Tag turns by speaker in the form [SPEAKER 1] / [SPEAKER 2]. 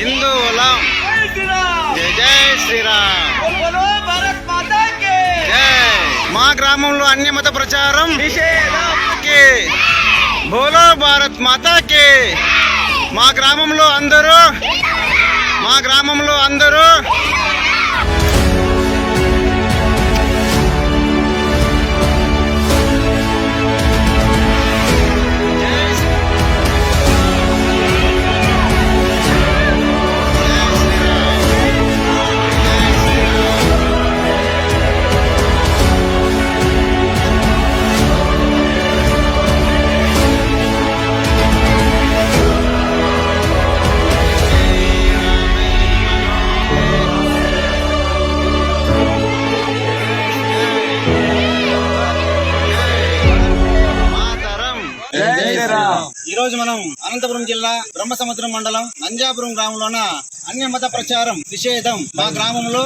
[SPEAKER 1] హిందువుల. జై శ్రీరామ్. మా గ్రామంలో అన్ని మత ప్రచారం బోలో భారత్ కే. మా గ్రామంలో అందరూ. మా గ్రామంలో అందరూ. ఈ రోజు మనం అనంతపురం జిల్లా బ్రహ్మసముద్రం మండలం నంజాపురం గ్రామంలోన అన్య మత ప్రచారం నిషేధం మా గ్రామంలో